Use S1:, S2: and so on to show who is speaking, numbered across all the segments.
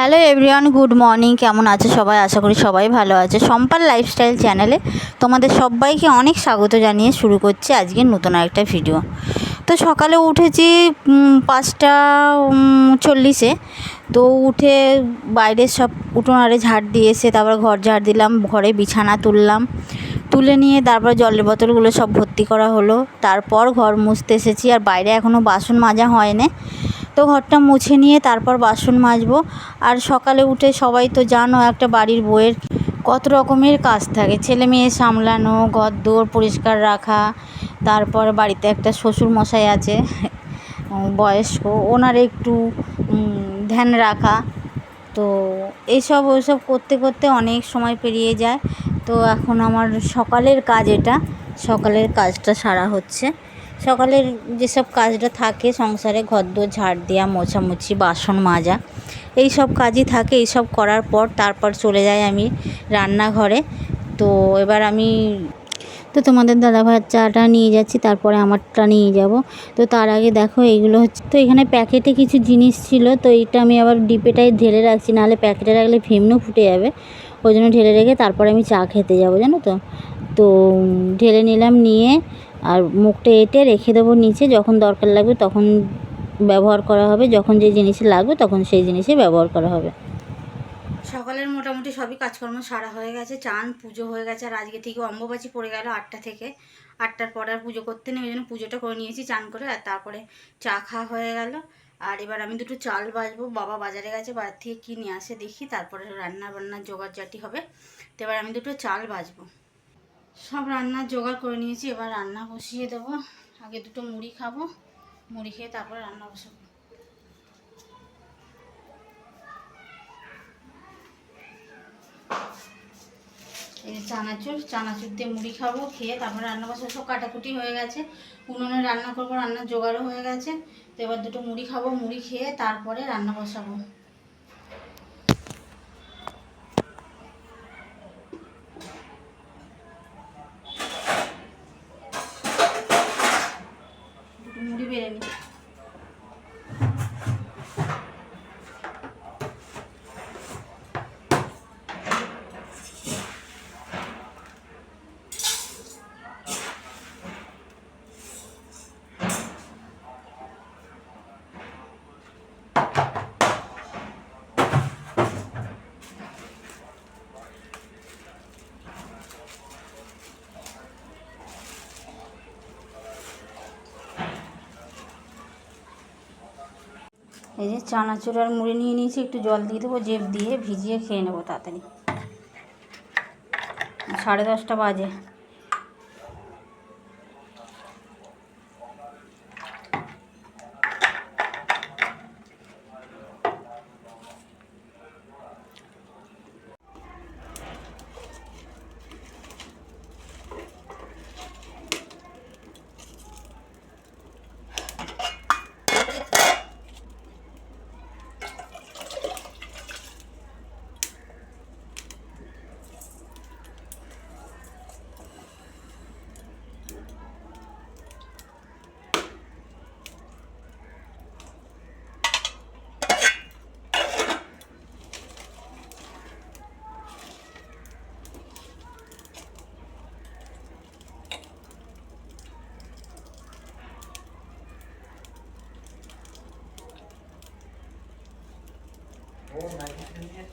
S1: Hello everyone good morning কেমন আছে সবাই? আশা করি সবাই ভালো আছে। সম্পার লাইফস্টাইল চ্যানেলে তোমাদের সবাইকে অনেক স্বাগত জানিয়ে শুরু করছি আজকের নতুন একটা ভিডিও তো সকালে উঠেছি পাঁচটা চল্লিশে। তো উঠে বাইরের সব উঠোন আরে ঝাড় দিয়ে এসে তারপর ঘর ঝাড় দিলাম, ঘরে বিছানা তুললাম। তুলে নিয়ে তারপর জলের বোতলগুলো সব ভর্তি করা হলো। তারপর ঘর মুছতে এসেছি। আর বাইরে এখনও বাসন মাজা হয়নি। তো ঘরটা মুছে নিয়ে তারপর বাসন মাজবো। আর সকালে উঠে সবাই তো জানো একটা বাড়ির বউয়ের কত রকমের কাজ থাকে। ছেলে মেয়ে সামলানো ঘর দোর পরিষ্কার রাখা, তারপর বাড়িতে একটা শ্বশুর মশাই আছে বয়স্ক, ওনার একটু ধ্যান রাখা। তো এইসব ওইসব করতে করতে অনেক সময় পেরিয়ে যায়। তো এখন আমার সকালের কাজ এটা। সকালের কাজটা সারা হচ্ছে। সকালের যেসব কাজটা থাকে, সংসারে ঘরদোর, ঝাড় দেওয়া মোছামুছি, বাসন মাজা এই সব কাজই থাকে। এই সব করার পর তারপর চলে যাই আমি রান্নাঘরে। তো এবার আমি তো তোমাদের দাদাভাইয়ের চাটা নিয়ে যাচ্ছি, তারপরে আমারটা নিয়ে যাব। তো তার আগে দেখো, এইগুলো হচ্ছে তো এখানে প্যাকেটে কিছু জিনিস ছিল, তো এইটা আমি আবার ডিপেটাই ঢেলে রাখছি, নাহলে প্যাকেটে রাখলে ফেমনও ফুটে যাবে। ওই জন্য ঢেলে রেখে তারপরে আমি চা খেতে যাব, জানো তো? তো ঢেলে নিলাম, নিয়ে আর মুখটা এঁটে রেখে দেবো নিচে, যখন দরকার লাগবে তখন ব্যবহার করা হবে, যখন যে জিনিসে লাগবে তখন সেই জিনিসে ব্যবহার করা হবে। সকালের মোটামুটি সবই কাজকর্ম সারা হয়ে গেছে, চান, পুজো হয়ে গেছে, আর আজকে থেকে অম্বুবাচি পড়ে গেল আটটা থেকে। আটটার পরে আর পুজো করতে নেই, ওই জন্য পুজোটা করে নিয়েছি চান করে, আর তারপরে চা খাওয়া হয়ে গেল। আর এবার আমি দুটো চাল বাজবো, বাবা বাজারে গেছে, বাজার থেকে কী নিয়ে আসে দেখি, তারপরে রান্না বান্নার জোগাড় জাটি হবে। তো এবার আমি দুটো চাল বাজবো। সব রান্নার জোগাড় করে নিয়েছি, এবার রান্না বসিয়ে দেবো। আগে দুটো মুড়ি খাব, মুড়ি খেয়ে তারপরে রান্না বসাবো। এই চানাচুর চানাচুর দিয়ে মুড়ি খাব, খেয়ে তারপরে রান্না বসাবো। সব কাটাকুটি হয়ে গেছে, উনুনে রান্না করব, রান্নার জোগাড়ও হয়ে গেছে। তো এবার দুটো মুড়ি খাব, মুড়ি খেয়ে তারপরে রান্না বসাবো। দুটো মুড়ি এই যে চানাচুর আর মুড়ি নিয়ে নিয়েছি, একটু জল দিয়ে দেবো, জেব দিয়ে ভিজিয়ে খেয়ে নেব তাড়াতাড়ি। সাড়ে দশটা বাজে।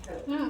S1: হুম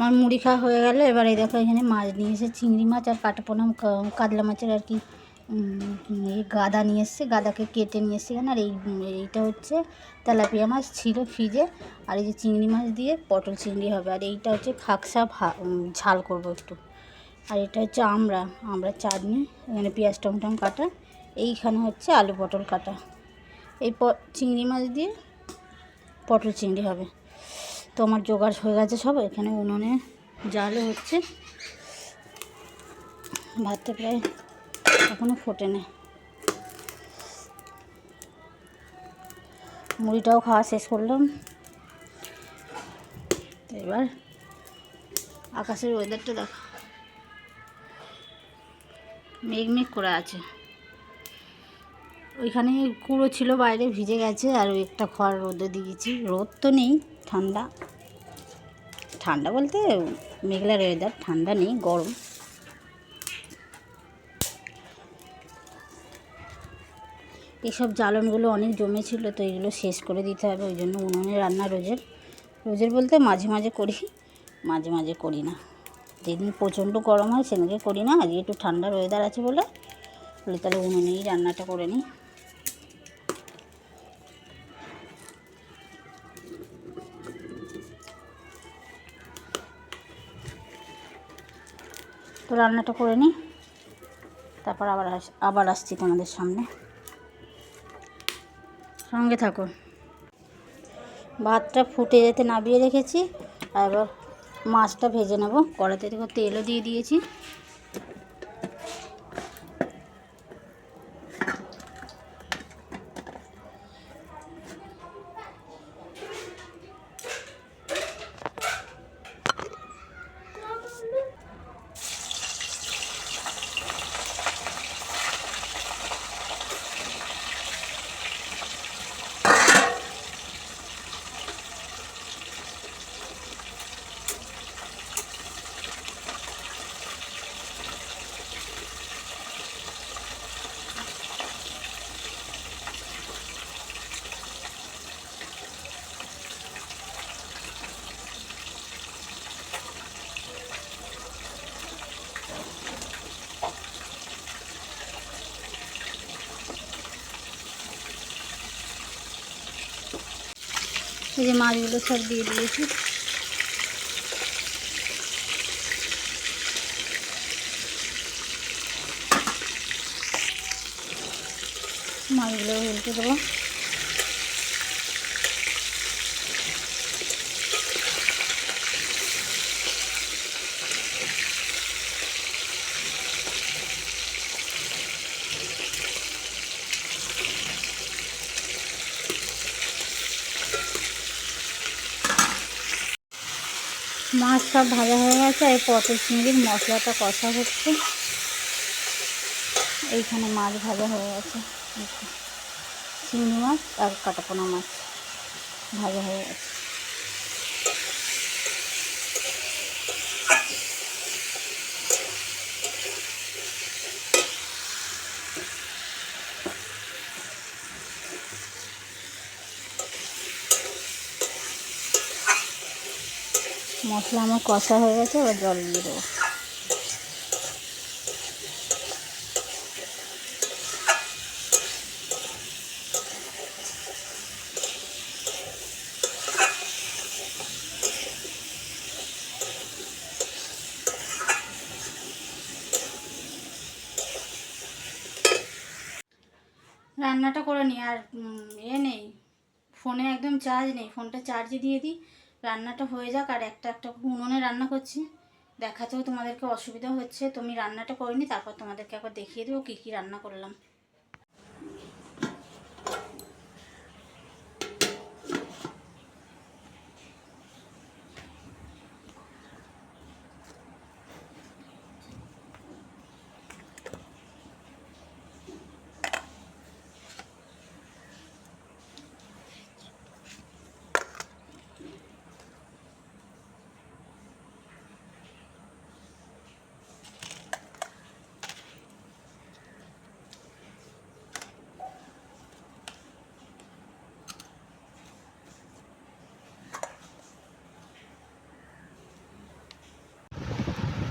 S1: আমার মুড়ি খাওয়া হয়ে গেল এবার এই দেখো এখানে মাছ নিয়ে এসে চিংড়ি মাছ আর কাটাপোনা কাতলা মাছের আর কি গাদা নিয়ে এসছে, গাদাকে কেটে নিয়ে এসছে আর এই এইটা হচ্ছে তেলাপিয়া মাছ ছিল ফ্রিজে। আর এই যে চিংড়ি মাছ দিয়ে পটল চিংড়ি হবে। আর এইটা হচ্ছে খাকসা ঝাল করব একটু। আর এটা হচ্ছে আমরা আমরা চাটনি। এখানে পেঁয়াজ টমটম কাটা। এইখানে হচ্ছে আলু পটল কাটা। এই চিংড়ি মাছ দিয়ে পটল চিংড়ি হবে। তো আমার জোগাড় হয়ে গেছে সব, এখানে উনুনে জালও হচ্ছে ভাতটা প্রায় এখনও ফোটে না মুড়িটাও খাওয়া শেষ করলাম। এবার আকাশের ওয়েদারটা দেখো। মেঘ মেঘ করে আছে। ওইখানে কুড়ো ছিল, বাইরে ভিজে গেছে, আর একটা খড় রোদে দিয়েছি। রোদ তো নেই। ঠান্ডা। ঠান্ডা বলতে মেঘলার ওয়েদার ঠান্ডা নেই, গরম। এইসব জ্বালনগুলো অনেক জমেছিল, তো এগুলো শেষ করে দিতে হবে, ওই জন্য উনুনে রান্না রোজের। রোজের বলতে মাঝে মাঝে করি, মাঝে মাঝে করি না। যেদিন প্রচণ্ড গরম হয়, সেদিনকে করি না, আজকে একটু ঠান্ডার ওয়েদার আছে বলে বলে তাহলে উনুনেই রান্নাটা করে নিই। তো রান্নাটা করে নিই। তারপর আবার আবার আসছি তোমাদের সামনে। সঙ্গে থাকো। ভাতটা ফুটে যেতে নাবিয়ে রেখেছি, আর এবার মাছটা ভেজে নেব। কড়াতে তেলও দিয়ে দিয়েছি। এই যে মাছগুলো সব দিয়ে দিয়েছি। মাছগুলো উল্টে দেবো। মাছ সব ভাজা হয়ে গেছে আর পটল চিংড়ির মশলাটা কষা হচ্ছে। এইখানে মাছ ভাজা হয়ে গেছে। চিংড়ি মাছ আর কাটাপোনা মাছ ভাজা হয়ে গেছে। মশলা আমার কষা হয়ে গেছে, এবার জল দিয়ে দেবো। রান্নাটা করে নিই আর এ নেই, ফোনে একদম চার্জ নেই, ফোনটা চার্জে দিয়ে দিই। রান্নাটা হয়ে যাক, আর একটা একটা উনুনে রান্না করছি। দেখাতেও তোমাদেরকে অসুবিধা হচ্ছে, তুমি রান্নাটা করিনি, তারপর তোমাদেরকে একবার দেখিয়ে দেবো কী কী রান্না করলাম।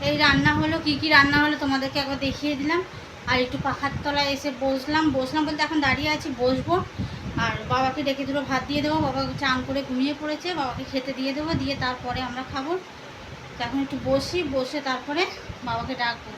S1: এই রান্না হলো, কি কি রান্না হলো তোমাদেরকে একবার দেখিয়ে দিলাম। আর একটু পাখার তলায় এসে বসলাম। বসলাম বলতে এখন দাঁড়িয়ে আছি, বসবো। আর বাবাকে ডেকে দুটো ভাত দিয়ে দেবো। বাবা চান করে ঘুমিয়ে পড়েছে। বাবাকে খেতে দিয়ে দেবো, দিয়ে তারপরে আমরা খাব। এখন একটু বসি, বসে তারপরে বাবাকে ডাকবো।